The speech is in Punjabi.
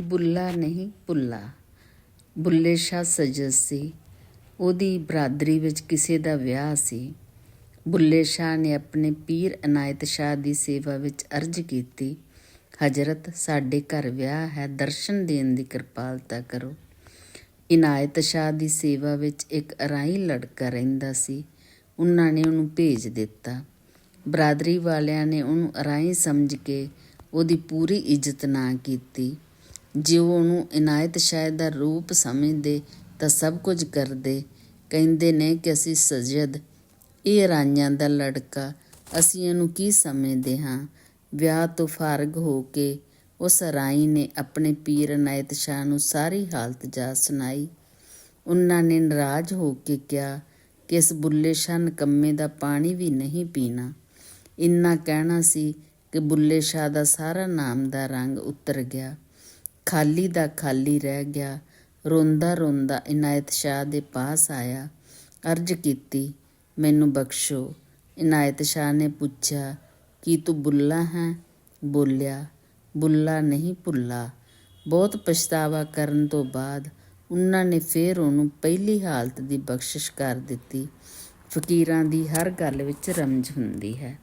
ਬੁੱਲਾ ਨਹੀਂ ਭੁੱਲਾ। ਬੁੱਲੇ ਸ਼ਾਹ ਸਜਸ ਸੀ। ਉਹਦੀ ਬਰਾਦਰੀ ਵਿੱਚ ਕਿਸੇ ਦਾ ਵਿਆਹ ਸੀ। ਬੁੱਲੇ ਸ਼ਾਹ ਨੇ ਆਪਣੇ ਪੀਰ ਅਨਾਇਤ ਸ਼ਾਹ ਦੀ ਸੇਵਾ ਵਿੱਚ ਅਰਜ਼ ਕੀਤੀ, ਹਜ਼ਰਤ, ਸਾਡੇ ਘਰ ਵਿਆਹ ਹੈ, ਦਰਸ਼ਨ ਦੇਣ ਦੀ ਕਿਰਪਾਲਤਾ ਕਰੋ। ਇਨਾਇਤ ਸ਼ਾਹ ਦੀ ਸੇਵਾ ਵਿੱਚ ਇੱਕ ਅਰਾਈ ਲੜਕਾ ਰਹਿੰਦਾ ਸੀ। ਉਹਨਾਂ ਨੇ ਉਹਨੂੰ ਭੇਜ ਦਿੱਤਾ। ਬਰਾਦਰੀ ਵਾਲਿਆਂ ਨੇ ਉਹਨੂੰ ਅਰਾਈ ਸਮਝ ਕੇ ਉਹਦੀ ਪੂਰੀ ਇੱਜ਼ਤ ਨਾ ਕੀਤੀ। ਜੇ ਉਹਨੂੰ ਇਨਾਇਤ ਸ਼ਾਹ ਦਾ ਰੂਪ ਸਮਝਦੇ ਤਾਂ ਸਭ ਕੁਝ ਕਰਦੇ। ਕਹਿੰਦੇ ਨੇ ਕਿ ਅਸੀਂ ਸਜਦ, ਇਹ ਰਾਈਆਂ ਦਾ ਲੜਕਾ, ਅਸੀਂ ਇਹਨੂੰ ਕੀ ਸਮਝਦੇ ਹਾਂ? ਵਿਆਹ ਤੋਂ ਫਾਰਗ ਹੋ ਕੇ ਉਸ ਰਾਈ ਨੇ ਆਪਣੇ ਪੀਰ ਅਨਾਇਤ ਸ਼ਾਹ ਨੂੰ ਸਾਰੀ ਹਾਲਤ ਜਾ ਸੁਣਾਈ। ਉਹਨਾਂ ਨੇ ਨਾਰਾਜ਼ ਹੋ ਕੇ ਕਿਹਾ ਕਿ ਇਸ ਬੁੱਲੇ ਸ਼ਾਹ ਨਕੰਮੇ ਦਾ ਪਾਣੀ ਵੀ ਨਹੀਂ ਪੀਣਾ। ਇੰਨਾ ਕਹਿਣਾ ਸੀ ਕਿ ਬੁੱਲੇ ਸ਼ਾਹ ਦਾ ਸਾਰਾ ਨਾਮ ਦਾ ਰੰਗ ਉਤਰ ਗਿਆ। ਖਾਲੀ ਦਾ ਖਾਲੀ ਰਹਿ ਗਿਆ। ਰੋਂਦਾ ਰੋਂਦਾ ਇਨਾਇਤ ਸ਼ਾਹ ਦੇ ਪਾਸ ਆਇਆ। ਅਰਜ਼ ਕੀਤੀ, ਮੈਨੂੰ ਬਖਸ਼ੋ। ਇਨਾਇਤ ਸ਼ਾਹ ਨੇ ਪੁੱਛਿਆ, ਕੀ ਤੂੰ ਬੁੱਲਾ ਹੈ? ਬੋਲਿਆ ਬੁੱਲਾ ਨਹੀਂ, ਭੁੱਲਾ। ਬਹੁਤ ਪਛਤਾਵਾ ਕਰਨ ਤੋਂ ਬਾਅਦ ਉਹਨਾਂ ਨੇ ਫੇਰ ਉਹਨੂੰ ਪਹਿਲੀ ਹਾਲਤ ਦੀ ਬਖਸ਼ਿਸ਼ ਕਰ ਦਿੱਤੀ। ਫਕੀਰਾਂ ਦੀ ਹਰ ਗੱਲ ਵਿੱਚ ਰਮਜ ਹੁੰਦੀ ਹੈ।